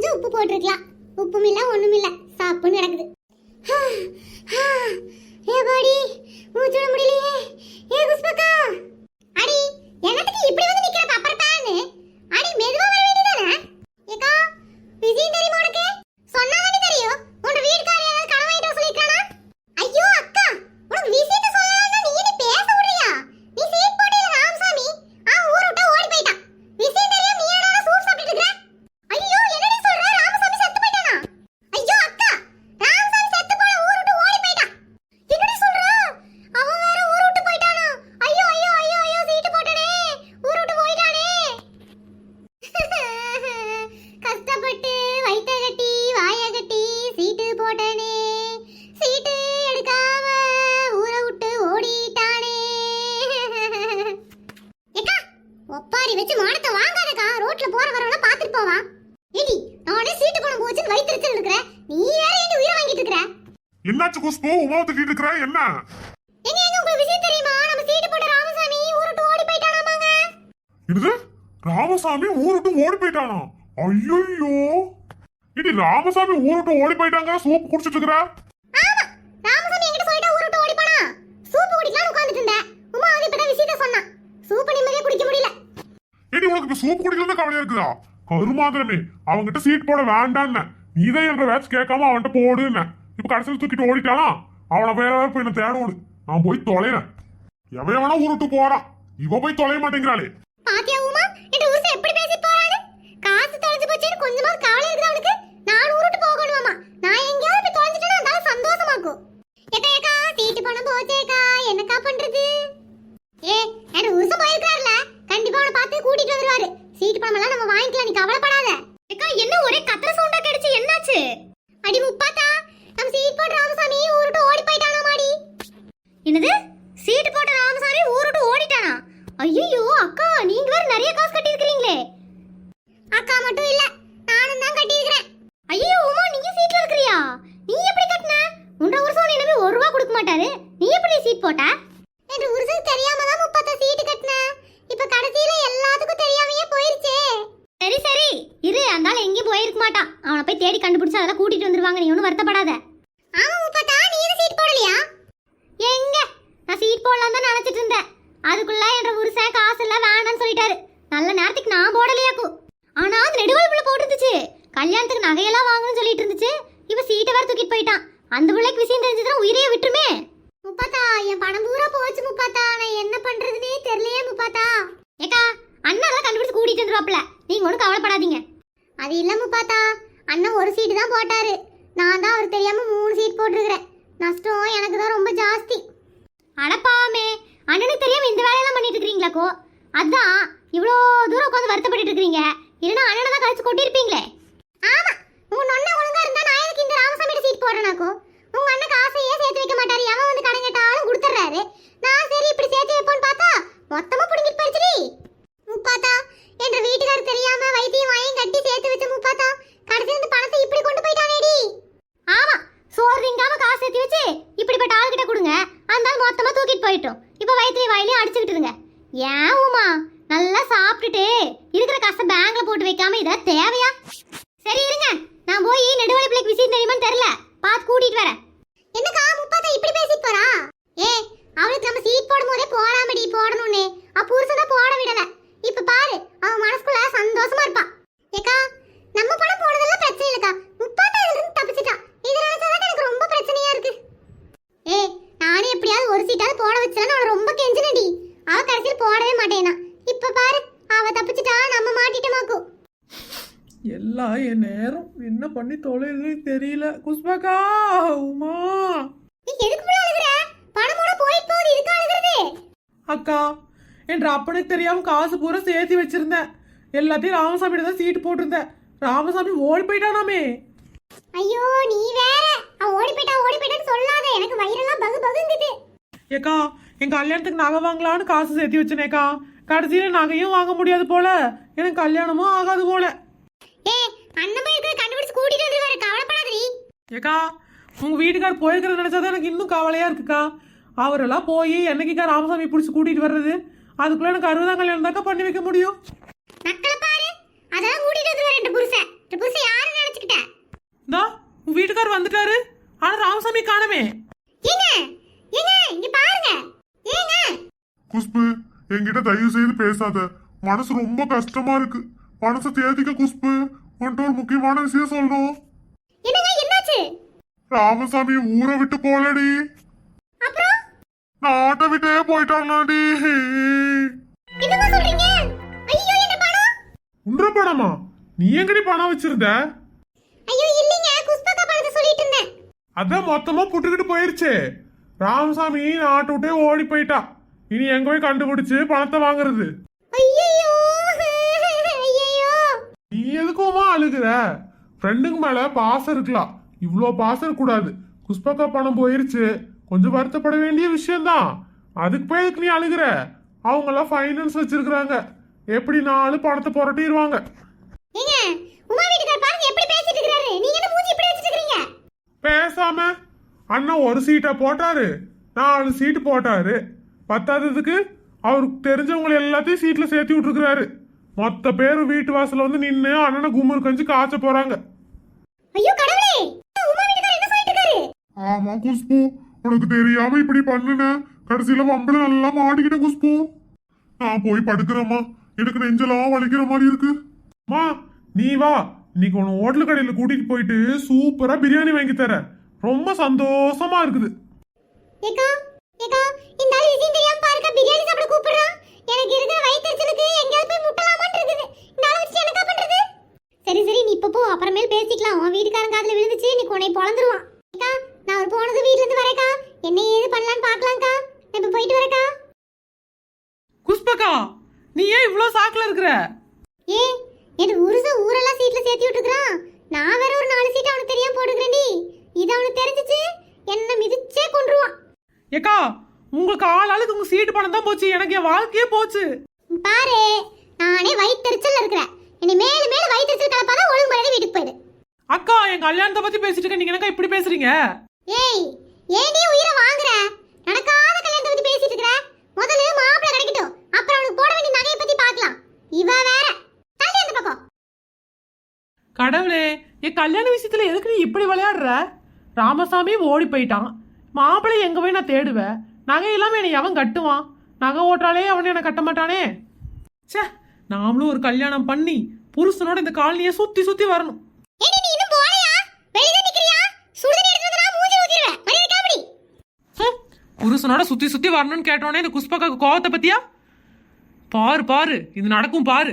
கொஞ்சம் உப்பு போட்டிருக்கலாம். உப்பும் இல்ல ஒண்ணும் சாப்புன்னு நடக்குது ஏபாடி மூச்சுட முடியலையே ஏ குஸ்பக்கா அடி என்னத்துக்கு இப்படி வந்து நிக்கிற பப்பரப்பான்னு அடி மெதுவா வர வேண்டியதானே ஏக்கா விஷயம் தெரியுமா உனக்கு சொன்னாதானே தெரியும் உன் வீட்டுக்காரி ஏதாவது கனவு வாங்கிட்டு வர சொல்லிருக்கானா ஐயோ அக்கா உனக்கு விஷயத்த சொல்லலாம்னா நீ என்ன பேச விடுறியா நீ சீட் போட்டில ராமசாமி அவன் ஊர் விட்டு ஓடி போயிட்டான் விஷயம் தெரியும் நீ என்னடா சூப் சாப்பிட்டு இருக்கற ஐயோ என்னடி சொல்ற ராமசாமி செத்து போயிட்டானா ஐயோ அக்கா ராமசாமி செத்து போல ஊர் விட்டு ஓடி போயிட்டான் என்னடி சொல்ற அவன் வேற ஊர் விட்டு போயிட்டானா ஐயோ ஐயோ ஐயோ ஐயோ சீட்டு போட்டனே ஊர் விட்டு போயிட்டானே கஷ்டப்பட்டு வயிற்ற கட்டி வாய கட்டி சீட்டு போட்டனே சீட்டு எடுக்காம ஊரை விட்டு ஓடிட்டானே ஏக்கா ஒப்பாரி வச்சு மானத்தை வாங்காதக்கா. ரோட்ல போற வரவங்க பாத்துட்டு போவான் ஏடி நானே சீட்டு குழம்பு வச்சு வயிற்றுச்சல் இருக்கிற. நீ வேற ஏண்டி உயிரை வாங்கிட்டு இருக்கிற? என்னாச்சு குஷ்பு உமாவை திட்டிட்டு இருக்கிற என்ன? எங்க எங்க உங்களுக்கு விஷயம் தெரியுமா? நம்ம சீட்டு போட்ட ராமசாமி ஊரை விட்டு ஓடி போயிட்டானாமாங்க. இது ராமசாமி ஊருட்டு ஓடி போயிட்டானா? ஐயோ இது ராமசாமி ஊருட்டு ஓடி போயிட்டாங்க சூப் குடிச்சிட்டு இருக்கிற ஆமா ராமசாமி என்கிட்ட சொல்லிட்டா ஊரை விட்டு ஓடி போனா சூப்பு குடிக்கலாம்னு உட்கார்ந்துட்டு இருந்தேன் உமா வந்து இப்பதான் விஷயத்த சொன்னான் சூப்பு நிம்மதியா குடிக்க முடியல ஏடி உனக்கு இப்ப சூப் குடிக்கலன்னு கவலையா இருக்குதா? கருமாந்திரமே அவன்கிட்ட சீட் போட வேண்டான்னு. நீதான் என்ற வேட்ச் கேட்காம அவன்கிட்ட போடுன்னு. இப்ப கடைசியில் தூக்கிட்டு ஓடிட்டானா? அவனை வேற வேற போய் என்ன தேடோடு நான் போய் தொலைறேன். எவன் வேணா உருட்டு போறான். இவ போய் தொலைய மாட்டேங்கிறாளே. பாத்தியா உமா? என்ற எப்படி பேசி போறான்னு? காசு தொலைஞ்சு போச்சேன்னு கொஞ்சமாவது கவலை இருக்குது அவனுக்கு? நான் ஊருட்டு போகணுமாமா நான் எங்கேயாவது போய் தொலைஞ்சிட்டேன்னா அதால சந்தோஷமாக்கும் ஏக்கா ஏக்கா சீட்டு பணம் போச்சேக்கா. என்னக்கா பண்றது? ஏ என் உருசம் போயிருக்கா கண்டிப்பா அவனை பார்த்து கூட்டிட்டு வந்துருவாரு சீட்டு பணம் நம்ம வாங்கிக்கலாம் நீ கவலைப்படாத. அக்கா என்ன ஒரே கத்திர சவுண்டா கிடைச்சு என்னாச்சு? அடி முப்பாத்தா நம்ம சீட் போட்ட ராமசாமி ஊருட்டு ஓடி போயிட்டானா மாடி? என்னது? சீட்டு போட்ட ராமசாமி ஊருட்டு ஓடிட்டானா? ஐயோ அக்கா நீங்க வேற நிறைய காசு கட்டி இருக்கீங்களே அக்கா மட்டும் இல்ல நானும் தான் கட்டி இருக்கிறேன் ஐயோ உமா நீங்க சீட்ல இருக்கறியா? நீ எப்படி கட்டின? உன்ற வருஷம் என்ன ஒரு ரூபா கொடுக்க மாட்டாரு. நீ எப்படி சீட் போட்ட? என்று உருசு தெரியாம தான் முப்பத்த சீட்டு கட்டின. இப்ப கடைசியில எல்லாத்துக்கும் தெரியாம சரி சரி. இரு அந்த ஆள் எங்கேயும் போயிருக்க மாட்டான். அவனை போய் தேடி கண்டுபிடிச்சு அதெல்லாம் கூட்டிட்டு வந்துருவாங்க. நீ ஒன்றும் வருத்தப்படாத. ஆமா முப்பத்தா நீ எதுவும் சீட் போடலையா? எங்க? நான் சீட் போடலாம் தான் நினைச்சிட்டு இருந்தேன். அதுக்குள்ள என்ற புருஷன் காசு வேணாம்னு சொல்லிட்டாரு. நல்ல நேரத்துக்கு நான் போடலையாக்கு. ஆனா அது நெடுவழிப்புல போட்டுருந்துச்சு. கல்யாணத்துக்கு நகையெல்லாம் வாங்கணும்னு சொல்லிட்டு இருந்துச்சு. இவ சீட்டை வேற தூக்கிட்டு போயிட்டான். அந்த பிள்ளைக்கு விஷயம் தெரிஞ்சதுன்னா உயிரையே விட்டுருமே. முப்பாத்தா என் பணம் பூரா போச்சு முப்பாத்தா நான் என்ன பண்றதுனே தெரியலையே முப்பாத்தா ஏக்கா அண்ணா தான் கண்டுபிடிச்சு கூட்டிட்டு நீங்க ஒன்றும் கவலைப்படாதீங்க. அது இல்ல பார்த்தா அண்ணன் ஒரு சீட்டு தான் போட்டாரு. நான் தான் அவர் தெரியாம மூணு சீட் போட்டிருக்கிறேன். நஷ்டம் எனக்கு தான் ரொம்ப ஜாஸ்தி. அடப்பாமே அண்ணனுக்கு தெரியாம இந்த வேலையெல்லாம் பண்ணிட்டு இருக்கிறீங்களாக்கோ அதான். இவ்வளோ தூரம் உட்காந்து வருத்தப்பட்டு இருக்கீங்க இல்லைன்னா அண்ணனை தான் கழிச்சு கொட்டியிருப்பீங்களே. ஆமா. உங்க நொண்ண ஒழுங்கா இருந்தா நான் எதுக்கு இந்த ராமசாமியோட சீட் போடுறேனாக்கோ உங்க அண்ணன் காசையே சேர்த்து வைக்க மாட்டாரு. எவன் வந்து கடன் கேட்டாலும் கொடுத்துட்றாரு நான் சரி இப்படி சேர்த்து வைப்போன்னு பார்த்தா மொத்தமா பிடிங்கிட்டு போயிடுச்சுடி முப்பாத்தா என்ற வீட்டுக்காரர் தெரியாம வைத்தியம் வாங்கி கட்டி சேர்த்து வச்ச முப்பாத்தா கடைசியில் இந்த பணத்தை இப்படி கொண்டு போயிட்டானேடி ஆமா சோறு திங்காம காசு சேர்த்து வச்சு இப்படிப்பட்ட ஆள்கிட்ட கொடுங்க அந்த ஆள் மொத்தமா தூக்கிட்டு போயிட்டோம் இப்போ படிச்சுக்கிட்டு இருங்க ஏன் உமா? நல்லா சாப்பிட்டுட்டு இருக்கிற காசை பேங்க்ல போட்டு வைக்காம இதை தேவையா? சரி இருங்க. நான் போய் நெடுவழி பிள்ளைக்கு விஷயம் தெரியுமான்னு தெரியல. பார்த்து கூட்டிட்டு வரேன். என்னக்கா முப்பாத்தா இப்படி பேசிட்டு போறா? ஏ அவளுக்கு நம்ம சீட் போடும் போதே போடாமடி போடணும் அவ புருஷன் தான் போட விடல இப்ப பாரு அவன் மனசுக்குள்ள சந்தோஷமா இருப்பான் ஏக்கா நம்ம பணம் போனதெல்லாம் பிரச்சனை இல்லக்கா முப்பாத்தா இதுல இருந்து தப்பிச்சிட்டா இது நினைச்சாதான் எனக்கு ரொம்ப பிரச்சனையா இருக்கு ஏ நானே எப்படியாவது ஒரு சீட்டாவது போட வச்சேன்னு அவளை ரொம்ப கெஞ்சினடி அவ கடைசியில் போடவே மாட்டேனா. இப்ப பாரு அவ தப்பிச்சிட்டா நம்ம மாட்டிட்டோமாக்கும் எல்லாம் என் நேரம். என்ன பண்ணி தொலைது தெரியல. குஷ்பாக்கா உமா. நீ எதுக்கு இப்படி அழுகுற? பணமோட போயிட்டு போகுது இதுக்கு அழுகுறது? அக்கா என்ற அப்பனுக்கு தெரியாம காசு பூரா சேர்த்து வச்சிருந்தேன். எல்லாத்தையும் ராமசாமி தான் சீட்டு போட்டிருந்தேன். ராமசாமி ஓடி போயிட்டானாமே. ஐயோ நீ வேற. அவ ஓடி போயிட்டா ஓடி போயிட்டான்னு சொல்லாத. எனக்கு வயிறெல்லாம் பகு பகுங்குது. ஏக்கா என் கல்யாணத்துக்கு நகை வாங்கலான்னு காசு சேர்த்து வச்சனேக்கா. கடைசியில நகையும் வாங்க முடியாது போல. எனக்கு கல்யாணமும் ஆகாது போல. ஏக்கா உங்க வீட்டுக்கார் போயிருக்கிறத நினைச்சாதான் எனக்கு இன்னும் கவலையா இருக்குக்கா. அவரெல்லாம் போய் என்னைக்குக்கா ராமசாமி பிடிச்சி கூட்டிட்டு வர்றது? அதுக்குள்ள எனக்கு அறுபதாம் கல்யாணம் தாக்கா பண்ணி வைக்க முடியும். இந்தா உன் வீட்டுக்கார் வந்துட்டாரு. ஆனா ராமசாமி காணமே. குஷ்பு என்கிட்ட தயவு செய்து பேசாத. மனசு ரொம்ப கஷ்டமா இருக்கு. மனசை தேதிக்க குஷ்பு உன்கிட்ட ஒரு முக்கியமான விஷயம் சொல்லணும். என்னங்க என்னாச்சு? ராமசாமி ஊரை விட்டு போலடி. அப்புறம்? நாட்டை விட்டே போயிட்டாங்களாடி என்னமா சொல்றீங்க? ஐயோ என்ன பணம்? உன்ற பணமா? நீ எங்கடி பணம் வச்சிருந்த? ஐயோ இல்லைங்க குஸ்பக்கா பணத்தை சொல்லிட்டு இருந்தேன். அதான் மொத்தமா புட்டுக்கிட்டு போயிருச்சு. ராமசாமி நாட்டை விட்டே ஓடி போயிட்டா. இனி எங்க போய் கண்டுபிடிச்சு பணத்தை வாங்குறது நீ எதுக்குமா அழுகுற ஃப்ரெண்டுக்கு மேல பாசம் இருக்கலாம் இவ்வளோ பாசம் இருக்கக்கூடாது புஷ்பக்கா பணம் போயிருச்சு கொஞ்சம் வருத்தப்பட வேண்டிய விஷயம்தான் அதுக்கு போய் எதுக்கு நீ அழுகுற அவங்கெல்லாம் ஃபைனான்ஸ் வச்சிருக்கிறாங்க எப்படி நாலு பணத்தை புரட்டிடுவாங்க பேசாம அண்ணன் ஒரு சீட்டை போட்டாரு நாலு சீட்டு போட்டாரு பத்தாததுக்கு அவருக்கு தெரிஞ்சவங்க எல்லாத்தையும் சீட்ல சேர்த்து விட்டுருக்கிறாரு. மொத்த பேரும் வீட்டு வாசல்ல வந்து நின்று அண்ணனை கும்முறு கஞ்சி காய்ச்ச போறாங்க. ஐயோ கடவுளே! உமா வீட்டுக்கார என்ன சொல்லிட்டு இருக்காரு? ஆமா குஷ்பு. உனக்கு தெரியாம இப்படி பண்ணுன. கடைசியில வம்பள நல்லா மாட்டிக்கிட்ட குஷ்பு. நான் போய் படுக்கிறேம்மா. எனக்கு நெஞ்செல்லாம் வலிக்கிற மாதிரி இருக்கு. மா நீ வா. இன்னைக்கு உன ஹோட்டல் கடையில கூட்டிட்டு போயிட்டு சூப்பரா பிரியாணி வாங்கி தரேன். ரொம்ப சந்தோஷமா இருக்குது. ஏக்கா எனக்கு இருக்கிற வயிற்றுச்சலுக்கு எங்கேயாவது போய் முட்டலாமான்னு இருக்குது. இந்த வச்சு என்னக்கா பண்றது? சரி சரி நீ இப்ப போ. அப்புறமேல் பேசிக்கலாம். உன் வீட்டுக்காரன் காதுல விழுந்துச்சு. நீ உன்னை பொழந்துருவான் அக்கா நான் ஒரு போனது வீட்ல இருந்து வரேக்கா. என்ன ஏது பண்ணலான்னு பார்க்கலாம்க்கா? நான் இப்ப போயிட்டு வரேக்கா. குஷ்பக்கா நீ ஏன் இவ்ளோ சாக்குல இருக்கிற? ஏ என் உருச ஊரெல்லாம் சீட்ல சேர்த்து விட்டுக்கிறான் நான் வேற ஒரு நாலு சீட் அவனுக்கு தெரியாம போட்டுக்கிறேன்டி இது அவனுக்கு தெரிஞ்சிச்சு. என்ன மிதிச்சே கொன்றுவான். ஏக்கா உங்களுக்கு ஆள் ஆளுக்கு உங்க சீட்டு பணம் தான் போச்சு. எனக்கு என் வாழ்க்கையே போச்சு. பாரு நானே வயிற்றுச்சல்ல இருக்கிறேன். இனி மேல மேல வயிற்றுச்சல் கலப்பாதான் ஒழுங்கு மரியாதை வீட்டுக்கு போயிடு. அக்கா என் கல்யாணத்தை பத்தி பேசிட்டு இருக்க நீங்க என்னக்கா இப்படி பேசுறீங்க? ஏய் ஏன் நீ உயிரை வாங்குற? நடக்காத கல்யாணத்தை பத்தி பேசிட்டு இருக்கிற? முதல்ல மாப்பிள்ளை கிடைக்கட்டும். அப்புறம் அவனுக்கு போட வேண்டிய நகையை பத்தி பார்க்கலாம். இவ வேற. தள்ளி அந்த பக்கம் கடவுளே என் கல்யாண விஷயத்துல எதுக்கு நீ இப்படி விளையாடுற? ராமசாமி ஓடி போயிட்டான். மாப்பிள்ளை எங்க போய் நான் தேடுவேன்? நகை இல்லாம என்னை எவன் கட்டுவான். நகை ஓட்டாலே அவன் என்ன கட்ட மாட்டானே. ச்சே நாமளும் ஒரு கல்யாணம் பண்ணி புருஷனோட இந்த காலனியை சுத்தி சுத்தி வரணும். புருஷனோட சுத்தி சுத்தி வரணும்னு கேட்டோன்னே இந்த குஷ்பக்காக்கு கோவத்தை பத்தியா? பாரு பாரு இது நடக்கும் பாரு.